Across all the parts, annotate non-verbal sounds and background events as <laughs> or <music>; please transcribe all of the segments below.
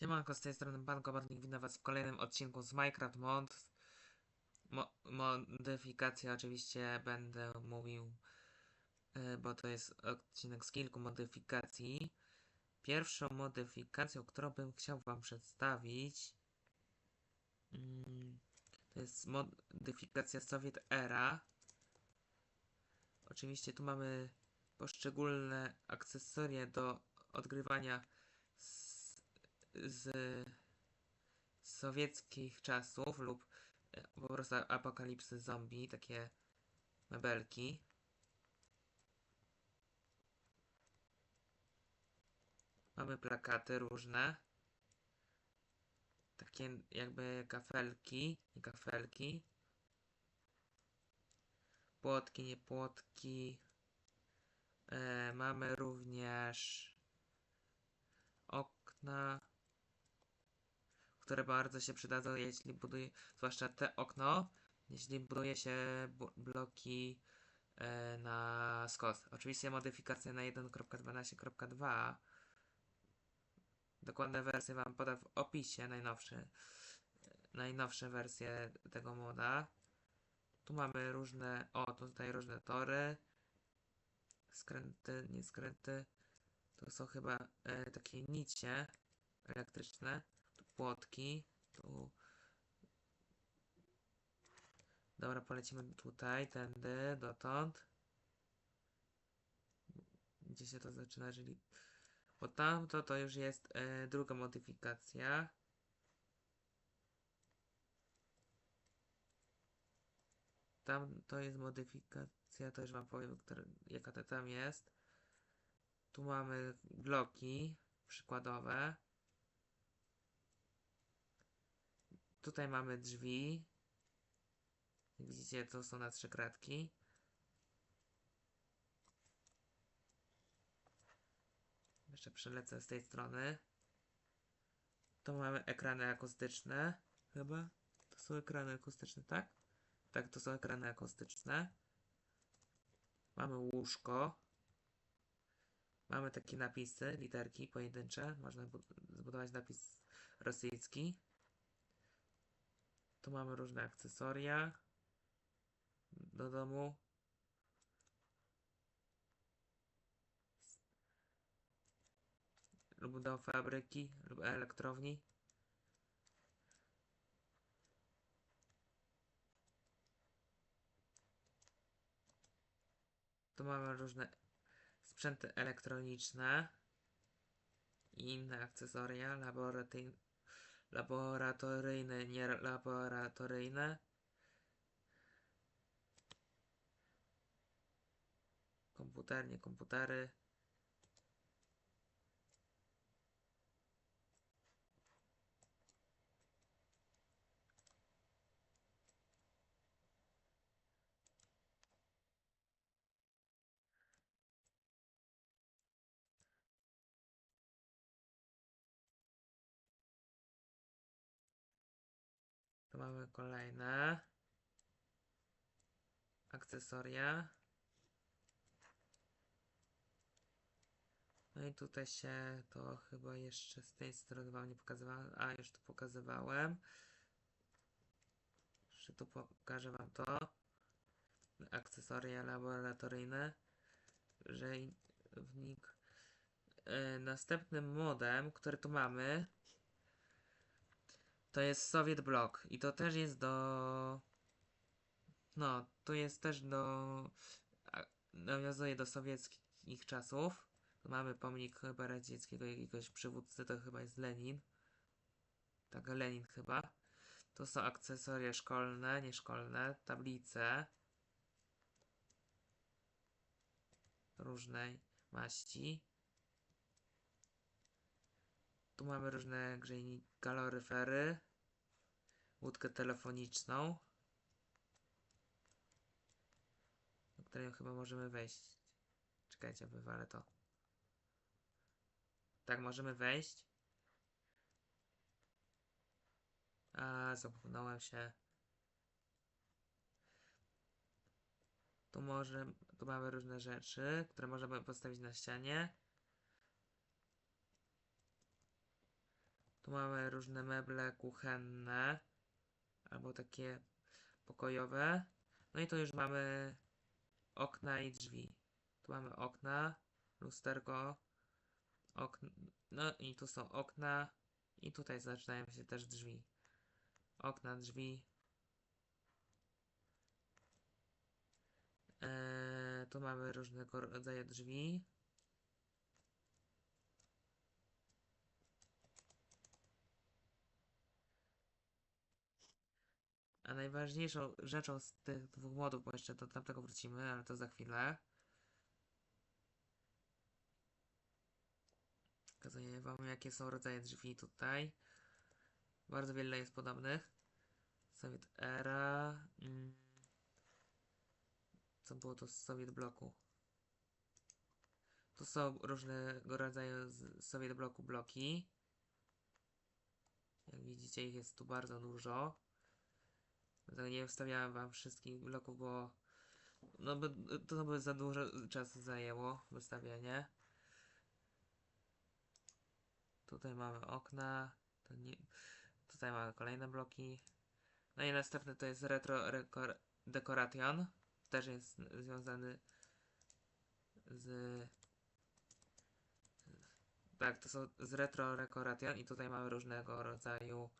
Siemanko, z tej strony Pan Komornik, witam was w kolejnym odcinku z Minecraft Mod. Mo modyfikacja oczywiście będę mówił, y, bo to jest odcinek z kilku modyfikacji. Pierwszą modyfikacją, którą bym chciał wam przedstawić, mm, to jest modyfikacja Soviet Era. Oczywiście tu mamy poszczególne akcesoria do odgrywania z sowieckich czasów lub e, po prostu apokalipsy zombie, takie mebelki. Mamy plakaty różne. Takie jakby kafelki, nie kafelki. Płotki, nie płotki. E, mamy również okna, które bardzo się przydadzą, jeśli buduje, zwłaszcza te okno, jeśli buduje się bloki e, na skos. Oczywiście modyfikacja na 1.12.2. Dokładne wersje Wam podam w opisie, najnowsze, najnowsze wersje tego moda. Tu mamy różne, o tutaj różne tory, skręty, nie skręty. To są chyba e, takie nicie elektryczne. Płotki. Tu. Dobra, polecimy tutaj, tędy, dotąd. Gdzie się to zaczyna, jeżeli... Bo tamto to już jest e, druga modyfikacja. Tam to jest modyfikacja, to już wam powiem, która, jaka to tam jest. Tu mamy bloki przykładowe. Tutaj mamy drzwi. Widzicie, to są na trzy kratki. Jeszcze przelecę z tej strony. Tu mamy ekrany akustyczne. Chyba? To są ekrany akustyczne, tak? Tak, to są ekrany akustyczne. Mamy łóżko. Mamy takie napisy, literki pojedyncze. Można bu- zbudować napis rosyjski. Tu mamy różne akcesoria do domu. Lub do fabryki, lub elektrowni. Tu mamy różne sprzęty elektroniczne i inne akcesoria laboraty- laboratoryjne, nie laboratoryjne. Komputer, nie komputery. Mamy kolejne akcesoria. No i tutaj się to chyba jeszcze z tej strony wam nie pokazywałem. A, już tu pokazywałem. Jeszcze tu pokażę wam to. Akcesoria laboratoryjne. Że i- w nich e, następnym modem, który tu mamy, to jest Soviet Block i to też jest do. No, to jest też do. Nawiązuje do sowieckich czasów. Tu mamy pomnik chyba radzieckiego jakiegoś przywódcy, to chyba jest Lenin. Tak, Lenin chyba. Tu są akcesoria szkolne, nieszkolne, tablice różnej maści. Tu mamy różne grzejniki, kaloryfery, łódkę telefoniczną, do której chyba możemy wejść. Czekajcie, wywalę to. Tak, możemy wejść. A, zapomniałem się. Tu może, tu mamy różne rzeczy, które możemy postawić na ścianie. Tu mamy różne meble kuchenne albo takie pokojowe. No i tu już mamy okna i drzwi. Tu mamy okna, lusterko, okn no i tu są okna i tutaj zaczynają się też drzwi. Okna, drzwi. Eee, tu mamy różnego rodzaju drzwi. A najważniejszą rzeczą z tych dwóch modów, bo jeszcze do tamtego wrócimy, ale to za chwilę. Pokazuję wam jakie są rodzaje drzwi tutaj. Bardzo wiele jest podobnych. Soviet Era. Mm. Co było to z Soviet Bloku? Tu są różnego rodzaju z Soviet Bloku bloki. Jak widzicie ich jest tu bardzo dużo. Dlatego nie wstawiałem wam wszystkich bloków, bo no by, to by za dużo czasu zajęło wystawianie. Tutaj mamy okna. Nie, tutaj mamy kolejne bloki. No i następny to jest Retro Recor Decoration. Też jest związany z... Tak, to są z Retro Decoration i tutaj mamy różnego rodzaju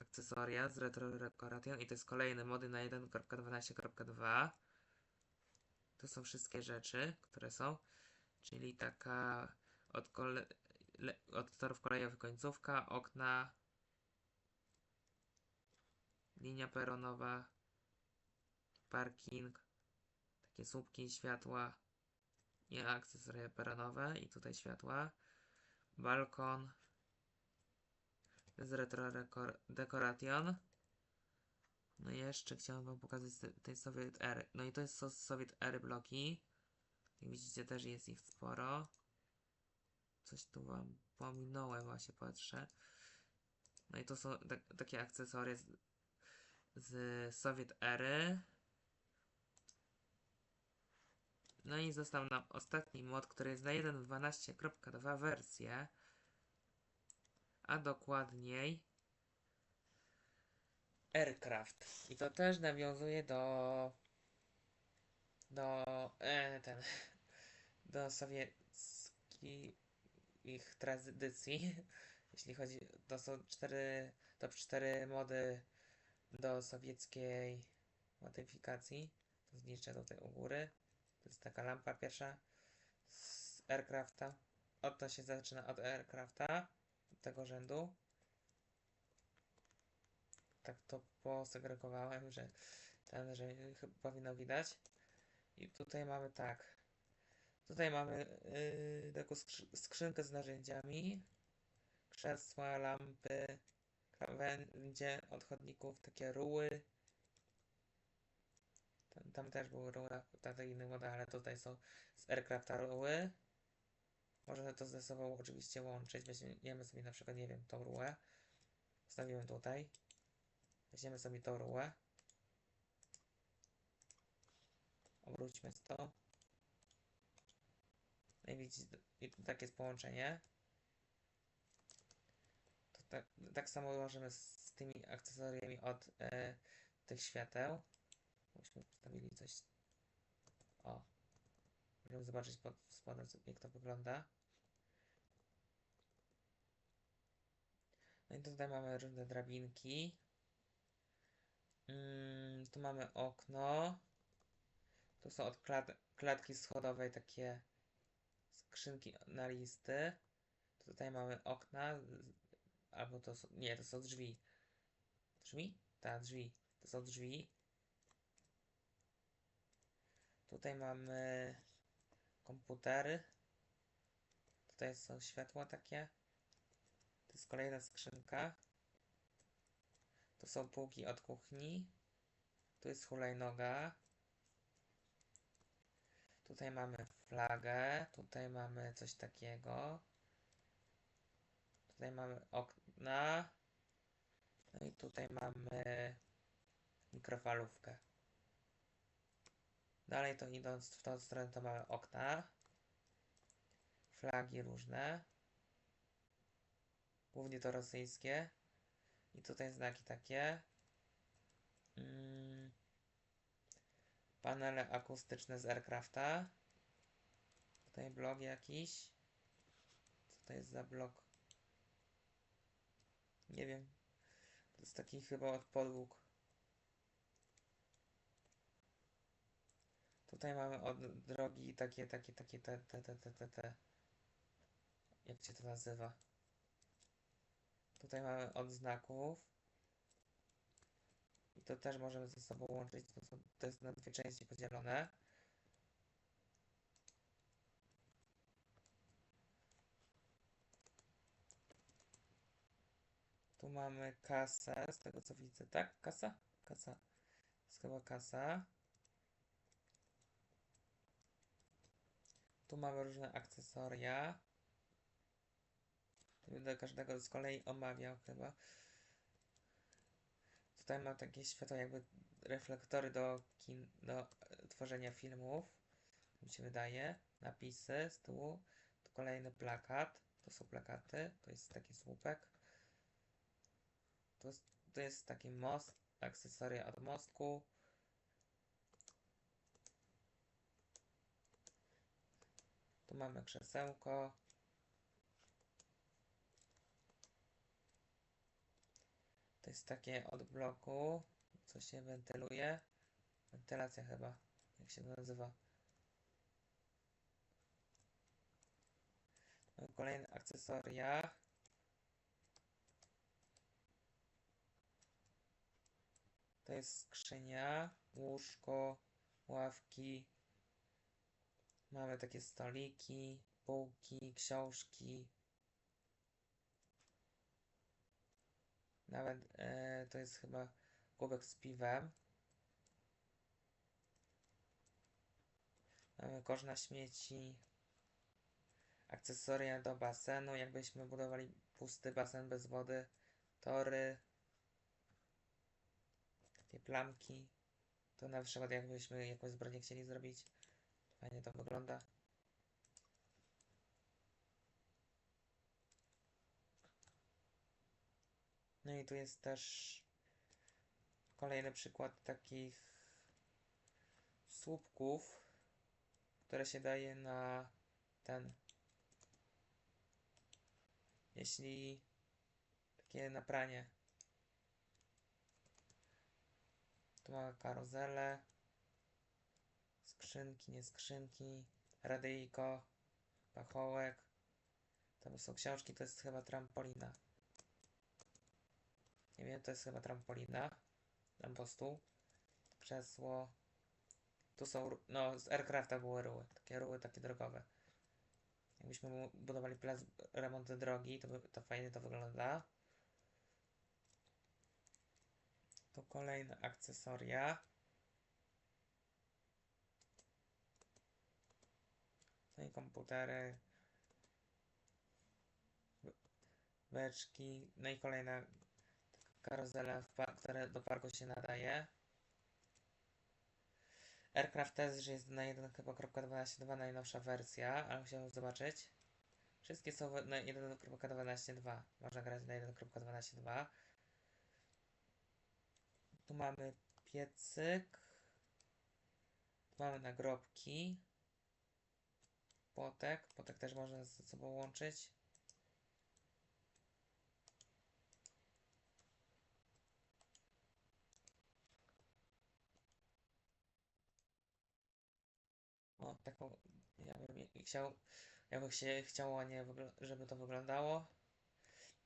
akcesoria z Retro Decoration i to jest kolejny mody na 1.12.2. To są wszystkie rzeczy, które są, czyli taka od, kole, le, od torów kolejowych końcówka, okna, linia peronowa, parking, takie słupki światła i akcesoria peronowe i tutaj światła, balkon, z Retro Decoration. No i jeszcze chciałem wam pokazać te- tej Soviet Ery. No i to jest so- Soviet Ery bloki. Jak widzicie też jest ich sporo. Coś tu wam pominąłem, właśnie patrzę. No i to są tak, takie akcesoria z, z Soviet Ery. No i został nam ostatni mod, który jest na 1.12.2 wersję a dokładniej Aircraft. I to też nawiązuje do do e, ten do sowieckich tradycji. <laughs> Jeśli chodzi, to są cztery, top 4 mody do sowieckiej modyfikacji. To zniszczę tutaj u góry. To jest taka lampa pierwsza z Aircrafta. Od to się zaczyna od Aircrafta tego rzędu. Tak to posegregowałem, że ten, że powinno widać. I tutaj mamy tak. Tutaj mamy yy, taką skrzy- skrzynkę z narzędziami. Krzesła, lampy, krawędzie odchodników, takie ruły. Tam, tam też były ruły na tych innych modach, ale tutaj są z Aircrafta ruły. Można to ze sobą oczywiście łączyć. Weźmiemy sobie na przykład, nie wiem, tą rurę. Wstawimy tutaj. Weźmiemy sobie tą rurę. Obróćmy to. No i widzicie, i tu tak jest połączenie. To tak, tak samo możemy z tymi akcesoriami od e, tych świateł. Myśmy postawili coś. O. Możemy zobaczyć pod spodem, jak to wygląda. No i tutaj mamy różne drabinki. Mm, tu mamy okno. Tu są od klat klatki schodowej takie skrzynki na listy. Tutaj mamy okna. Albo to są, nie, to są drzwi. Drzwi? Tak, drzwi. To są drzwi. Tutaj mamy komputery. Tutaj są światła takie. To jest kolejna skrzynka. To są półki od kuchni. Tu jest hulajnoga. Tutaj mamy flagę. Tutaj mamy coś takiego. Tutaj mamy okna. No i tutaj mamy mikrofalówkę. Dalej to idąc w tą stronę to mamy okna. Flagi różne. Głównie to rosyjskie. I tutaj znaki takie. Mm. Panele akustyczne z Aircrafta. Tutaj blok jakiś. Co to jest za blok? Nie wiem. To jest taki chyba od podłóg. Tutaj mamy od drogi takie, takie, takie, te, te, te, te, te. Jak się to nazywa? Tutaj mamy od znaków. I to też możemy ze sobą łączyć. Są, to jest na dwie części podzielone. Tu mamy kasę, z tego co widzę, tak? Kasa? Kasa. Jest chyba kasa. Tu mamy różne akcesoria. Będę każdego z kolei omawiał chyba. Tutaj mam takie światło jakby reflektory do kin, do e, tworzenia filmów. Mi się wydaje. Napisy z tyłu. Tu kolejny plakat. To są plakaty. To jest taki słupek. To jest, to jest taki most. Akcesoria od mostku. Tu mamy krzesełko. Jest takie od bloku, co się wentyluje. Wentylacja chyba, jak się to nazywa. Mamy Kolejne akcesoria. To jest skrzynia, łóżko, ławki. Mamy takie stoliki, półki, książki. Nawet e, to jest chyba kubek z piwem. Mamy kosz na śmieci. Akcesoria do basenu, jakbyśmy budowali pusty basen bez wody. Tory. Takie plamki. To na przykład jakbyśmy jakąś zbrodnię chcieli zrobić. Fajnie to wygląda. No i tu jest też kolejny przykład takich słupków, które się daje na ten. Jeśli takie na pranie. Tu mamy karuzelę, skrzynki, nie skrzynki, radyjko, pachołek. Tam są książki, to jest chyba trampolina. Nie wiem, to jest chyba trampolina. Po stół. Krzesło. Tu są, no z Aircrafta były ruły. Takie ruły, takie drogowe. Jakbyśmy budowali plac remontu drogi, to, to fajnie to wygląda. Tu kolejne akcesoria. No i komputery. Be- Beczki. No i kolejna karuzela, która do parku się nadaje. Aircraft test, że jest na 1 chyba kropka 12.2 najnowsza wersja, ale musiałem zobaczyć. Wszystkie są na 1.12.2. Można grać na 1.12.2. Tu mamy piecyk. Tu mamy nagrobki. Płotek. Płotek też można ze sobą łączyć. Taką. Chciał. Ja bym się chciało, nie, żeby to wyglądało.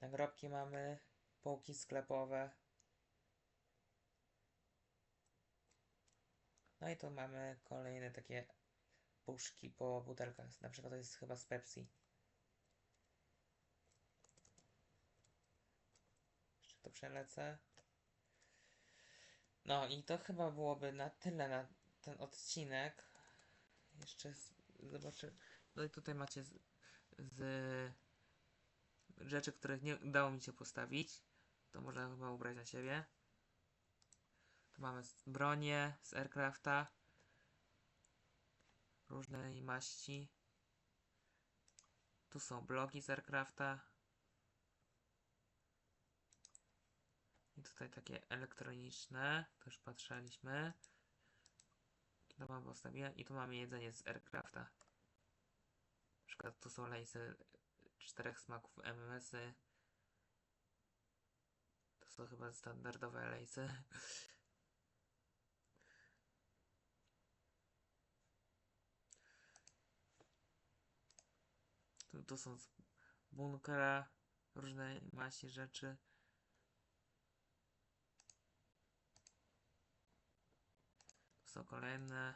Nagrobki mamy. Półki sklepowe. No i tu mamy kolejne takie puszki po butelkach. Na przykład to jest chyba z Pepsi. Jeszcze to przelecę. No i to chyba byłoby na tyle na ten odcinek. Jeszcze zobaczę. No i tutaj macie z, z rzeczy, których nie udało mi się postawić. To można chyba ubrać na siebie. Tu mamy bronię z Aircrafta. Różnej maści. Tu są bloki z Aircrafta. tutaj takie elektroniczne, to już patrzeliśmy. To mam postawiłem i tu mamy jedzenie z Aircrafta. Na przykład tu są lejsy czterech smaków MMS-y. To są chyba standardowe lejsy. Tu, tu są z bunkera różne maści rzeczy. Są kolejne.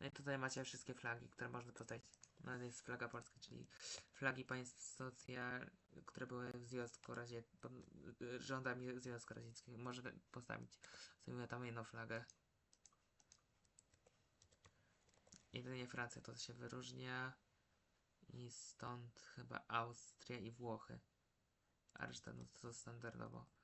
No i tutaj macie wszystkie flagi, które można postawić. No jest flaga polska, czyli flagi państw socjal, które były w Związku Radzie, pod y, rządami Związku Radzieckiego. Można postawić sobie tam jedną flagę. Jedynie Francja to się wyróżnia. I stąd chyba Austria i Włochy. A reszta no to standardowo.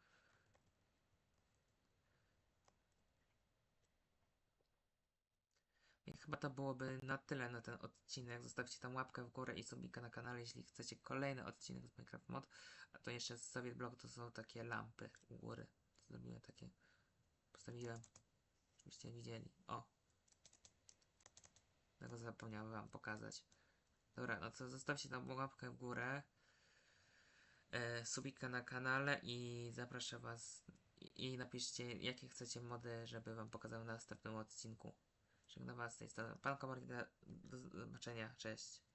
Chyba to byłoby na tyle na ten odcinek. Zostawcie tam łapkę w górę i subika na kanale, jeśli chcecie kolejny odcinek z Minecraft Mod. A to jeszcze z Soviet Block to są takie lampy u góry. Zrobiłem takie. Postawiłem. Żebyście widzieli. O. Tego zapomniałem wam pokazać. Dobra, no to zostawcie tam łapkę w górę. E, subika na kanale i zapraszam was. I, napiszcie, jakie chcecie mody, żeby wam pokazał na następnym odcinku. Żegnam was z tej strony. Pan Komornik, do zobaczenia. Cześć.